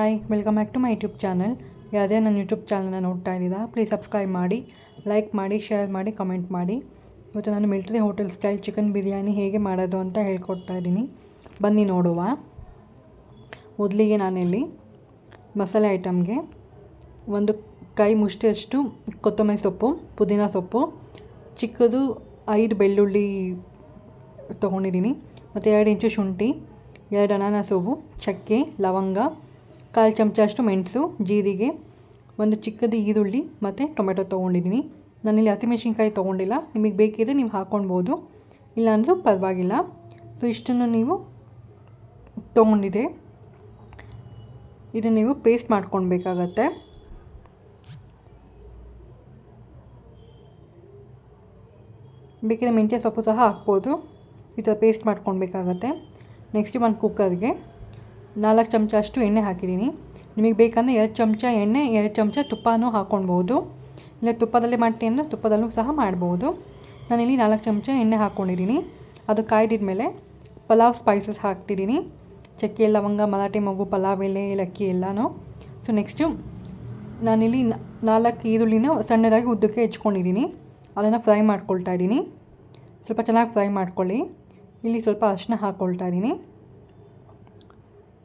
Hi welcome back to my YouTube channel ಯಾವುದೇ ನನ್ನ YouTube ಚಾನಲ್ನ ನೋಡ್ತಾ ಇದ್ದೀರಾ ಪ್ಲೀಸ್ ಸಬ್ಸ್ಕ್ರೈಬ್ ಮಾಡಿ ಲೈಕ್ ಮಾಡಿ ಶೇರ್ ಮಾಡಿ ಕಮೆಂಟ್ ಮಾಡಿ. ಇವತ್ತು ನಾನು military hotel style chicken biryani ಹೇಗೆ ಮಾಡೋದು ಅಂತ ಹೇಳ್ಕೊಡ್ತಾ ಇದ್ದೀನಿ. ಬನ್ನಿ ನೋಡುವ. ಮೊದಲಿಗೆ ನಾನಿಲ್ಲಿ ಮಸಾಲೆ ಐಟಮ್ಗೆ ಒಂದು ಕೈ ಮುಷ್ಟಿಯಷ್ಟು ಕೊತ್ತಂಬರಿ ಸೊಪ್ಪು, ಪುದೀನ ಸೊಪ್ಪು, ಚಿಕ್ಕದು ಐದು ಬೆಳ್ಳುಳ್ಳಿ ತೊಗೊಂಡಿದ್ದೀನಿ, ಮತ್ತು ಎರಡು ಇಂಚು ಶುಂಠಿ, ಎರಡು ಅನಾನಸ್ ಹೂವು ಚಕ್ಕೆ, ಲವಂಗ ಕಾಲು ಚಮಚ ಅಷ್ಟು ಮೆಣಸು, ಜೀರಿಗೆ, ಒಂದು ಚಿಕ್ಕದು ಈರುಳ್ಳಿ ಮತ್ತು ಟೊಮೆಟೊ ತೊಗೊಂಡಿದ್ದೀನಿ ನಾನಿಲ್ಲಿ ಹಸಿಮೆಣ್ಸಿನ್ಕಾಯಿ ತೊಗೊಂಡಿಲ್ಲ. ನಿಮಗೆ ಬೇಕಿದ್ರೆ ನೀವು ಹಾಕ್ಕೊಳ್ಬೋದು ಇಲ್ಲಾಂದರೂ ಪರವಾಗಿಲ್ಲ. ಸೊ ಇಷ್ಟನ್ನು ನೀವು ತೊಗೊಂಡಿದೆ. ಇದನ್ನು ನೀವು ಪೇಸ್ಟ್ ಮಾಡ್ಕೊಳ್ಬೇಕಾಗತ್ತೆ. ಬೇಕಿದ್ರೆ ಮೆಂತ್ಯ ಸೊಪ್ಪು ಸಹ ಹಾಕ್ಬೋದು. ಈ ಥರ ಪೇಸ್ಟ್ ಮಾಡ್ಕೊಳ್ಬೇಕಾಗತ್ತೆ. ನೆಕ್ಸ್ಟ್ ಒಂದು ಕುಕ್ಕರ್ಗೆ ನಾಲ್ಕು ಚಮಚ ಅಷ್ಟು ಎಣ್ಣೆ ಹಾಕಿದ್ದೀನಿ. ನಿಮಗೆ ಬೇಕಂದರೆ ಎರಡು ಚಮಚ ಎಣ್ಣೆ, ಎರಡು ಚಮಚ ತುಪ್ಪನೂ ಹಾಕ್ಕೊಳ್ಬೋದು ಇಲ್ಲ, ತುಪ್ಪದಲ್ಲಿ ಮಾಡ್ತೀನಿ ಅಂದರೆ ತುಪ್ಪದಲ್ಲೂ ಸಹ ಮಾಡ್ಬೋದು. ನಾನಿಲ್ಲಿ ನಾಲ್ಕು ಚಮಚ ಎಣ್ಣೆ ಹಾಕ್ಕೊಂಡಿದ್ದೀನಿ ಅದು ಕಾಯ್ದಿದ ಮೇಲೆ ಪಲಾವ್ ಸ್ಪೈಸಸ್ ಹಾಕ್ತಿದ್ದೀನಿ. ಚಕ್ಕೆ, ಲವಂಗ, ಮರಾಠಿ, ಮಗು, ಪಲಾವ್, ಎಲೆ, ಏಲಕ್ಕಿ ಎಲ್ಲನೂ. ಸೊ ನೆಕ್ಸ್ಟು ನಾನಿಲ್ಲಿ ನಾಲ್ಕು ಈರುಳ್ಳಿನ ಸಣ್ಣದಾಗಿ ಉದ್ದಕ್ಕೆ ಹೆಚ್ಕೊಂಡಿದ್ದೀನಿ. ಅದನ್ನು ಫ್ರೈ ಮಾಡ್ಕೊಳ್ತಾ ಇದ್ದೀನಿ. ಸ್ವಲ್ಪ ಚೆನ್ನಾಗಿ ಫ್ರೈ ಮಾಡ್ಕೊಳ್ಳಿ. ಇಲ್ಲಿ ಸ್ವಲ್ಪ ಅರಿಶಿನ ಹಾಕ್ಕೊಳ್ತಾ ಇದ್ದೀನಿ.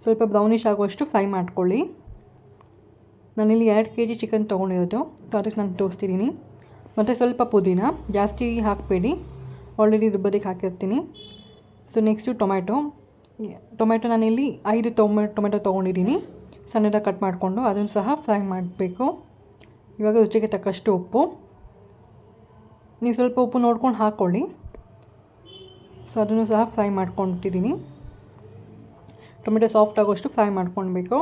ಸ್ವಲ್ಪ ಬ್ರೌನಿಷ್ ಆಗುವಷ್ಟು ಫ್ರೈ ಮಾಡ್ಕೊಳ್ಳಿ. ನಾನಿಲ್ಲಿ ಎರಡು ಕೆ ಜಿ ಚಿಕನ್ ತೊಗೊಂಡಿರೋದು. ಸೊ ಅದಕ್ಕೆ ನಾನು ತೋರಿಸ್ತಿದ್ದೀನಿ. ಮತ್ತು ಸ್ವಲ್ಪ ಪುದೀನ. ಜಾಸ್ತಿ ಹಾಕಬೇಡಿ. ಆಲ್ರೆಡಿ ರುಬ್ಬದಿಗೆ ಹಾಕಿರ್ತೀನಿ. So next tomato. ಟೊಮೆಟೊ ನಾನಿಲ್ಲಿ ಐದು ತೊಮ ಟೊಮೆಟೊ ತೊಗೊಂಡಿದ್ದೀನಿ. ಸಣ್ಣದಾಗಿ ಕಟ್ ಮಾಡಿಕೊಂಡು ಅದನ್ನು ಸಹ ಫ್ರೈ ಮಾಡಬೇಕು. ಇವಾಗ ರುಚಿಗೆ ತಕ್ಕಷ್ಟು ಉಪ್ಪು. ನೀವು ಸ್ವಲ್ಪ ಉಪ್ಪು ನೋಡ್ಕೊಂಡು ಹಾಕ್ಕೊಳ್ಳಿ. ಸೊ ಅದನ್ನು ಸಹ ಫ್ರೈ ಮಾಡ್ಕೊತಿದ್ದೀನಿ ಟೊಮೆಟೊ ಸಾಫ್ಟ್ ಆಗೋಷ್ಟು ಫ್ರೈ ಮಾಡ್ಕೊಳ್ಬೇಕು.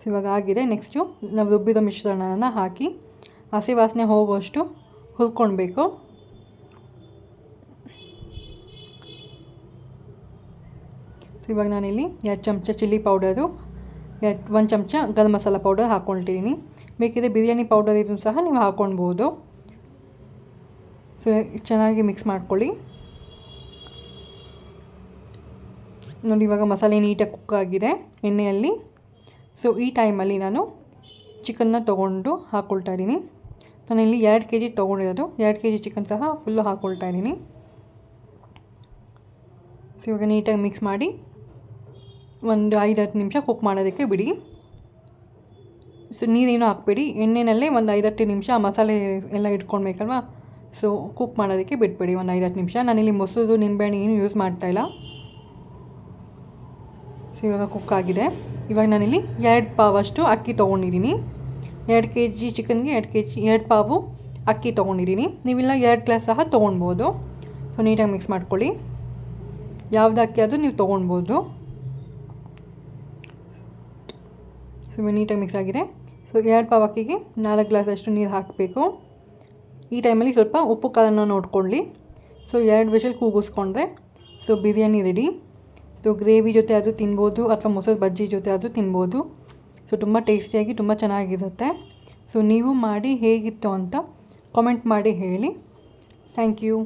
ಸೊ ಇವಾಗ ಆಗಿದೆ. ನೆಕ್ಸ್ಟು ನಾವು ರುಬ್ಬಿದ ಮಿಶ್ರಣನ ಹಾಕಿ ಹಸಿ ವಾಸನೆ ಹೋಗುವಷ್ಟು ಹುರ್ಕೊಳ್ಬೇಕು. ಸೊ ಇವಾಗ ನಾನಿಲ್ಲಿ ಎರಡು ಚಮಚ ಚಿಲ್ಲಿ ಪೌಡರು ಒಂದು ಚಮಚ ಗರಂ ಮಸಾಲ ಪೌಡರ್ ಹಾಕ್ಕೊಳ್ತೀನಿ. ಬೇಕಿದ್ರೆ ಬಿರಿಯಾನಿ ಪೌಡರ್ ಇದನ್ನು ಸಹ ನೀವು ಹಾಕ್ಕೊಳ್ಬೋದು. ಸೊ ಚೆನ್ನಾಗಿ ಮಿಕ್ಸ್ ಮಾಡ್ಕೊಳ್ಳಿ. ನೋಡಿ, ಇವಾಗ ಮಸಾಲೆ ನೀಟಾಗಿ ಕುಕ್ ಆಗಿದೆ ಎಣ್ಣೆಯಲ್ಲಿ. ಸೊ ಈ ಟೈಮಲ್ಲಿ ನಾನು ಚಿಕನ್ನ ತೊಗೊಂಡು ಹಾಕ್ಕೊಳ್ತಾ ಇದ್ದೀನಿ. ನಾನು ಇಲ್ಲಿ ಎರಡು ಕೆ ಜಿ ತೊಗೊಂಡಿರೋದು. ಎರಡು ಕೆ ಜಿ ಚಿಕನ್ ಸಹ ಫುಲ್ಲು ಹಾಕ್ಕೊಳ್ತಾ ಇದ್ದೀನಿ. ಸೊ ಇವಾಗ ನೀಟಾಗಿ ಮಿಕ್ಸ್ ಮಾಡಿ ಒಂದು ಐದು ಹತ್ತು ನಿಮಿಷ ಕುಕ್ ಮಾಡೋದಕ್ಕೆ ಬಿಡಿ. ಸೊ ನೀರೇನು ಹಾಕ್ಬೇಡಿ. ಎಣ್ಣೆನಲ್ಲೇ ಒಂದು ಐದು ಹತ್ತು ನಿಮಿಷ ಮಸಾಲೆ ಎಲ್ಲ ಇಟ್ಕೊಳ್ಬೇಕಲ್ವಾ? ಸೊ ಕುಕ್ ಮಾಡೋದಕ್ಕೆ ಬಿಟ್ಬಿಡಿ. ಒಂದು ಐದು ಹತ್ತು ನಿಮಿಷ. ನಾನಿಲ್ಲಿ ಮೊಸರು ನಿಂಬೆಹಣ್ಣು ಏನು ಯೂಸ್ ಮಾಡ್ತಾಯಿಲ್ಲ ಸೊ ಇವಾಗ ಕುಕ್ ಆಗಿದೆ ಇವಾಗ ನಾನಿಲ್ಲಿ ಎರಡು ಪಾವಷ್ಟು ಅಕ್ಕಿ ತೊಗೊಂಡಿದ್ದೀನಿ. ಎರಡು ಕೆ ಜಿ ಚಿಕನ್ಗೆ ಎರಡು ಕೆ ಜಿ ಎರಡು ಪಾವು ಅಕ್ಕಿ ತೊಗೊಂಡಿದ್ದೀನಿ. ನೀವಿಲ್ಲ ಎರಡು ಗ್ಲಾಸ್ ಸಹ ತೊಗೊಳ್ಬೋದು ಸೊ ನೀಟಾಗಿ ಮಿಕ್ಸ್ ಮಾಡ್ಕೊಳ್ಳಿ. ಯಾವ್ದು ಅಕ್ಕಿ ಆದರೂ ನೀವು ತೊಗೊಳ್ಬೋದು ಸೊ ನೀಟಾಗಿ ಮಿಕ್ಸ್ ಆಗಿದೆ. ಸೊ ಎರಡು ಪಾವು ಅಕ್ಕಿಗೆ ನಾಲ್ಕು ಗ್ಲಾಸಷ್ಟು ನೀರು ಹಾಕಬೇಕು. ಈ ಟೈಮಲ್ಲಿ ಸ್ವಲ್ಪ ಉಪ್ಪು ಖಾರನ ನೋಡ್ಕೊಳ್ಳಿ. ಸೊ ಎರಡು whistle ಕೂಗಿಸ್ಕೊಂಡ್ರೆ so biryani ready so gravy ಜೊತೆ ಅದು ತಿನ್ಬೋದು ಅಥವಾ ಮೊಸರು ಬಜ್ಜಿ ಜೊತೆ ಅದು ತಿನ್ಬೋದು. ಸೊ ತುಂಬ ಟೇಸ್ಟಿಯಾಗಿ, ತುಂಬ ಚೆನ್ನಾಗಿರುತ್ತೆ. ಸೊ ನೀವು ಮಾಡಿ ಹೇಗಿತ್ತು ಅಂತ ಕಾಮೆಂಟ್ ಮಾಡಿ ಹೇಳಿ. Thank you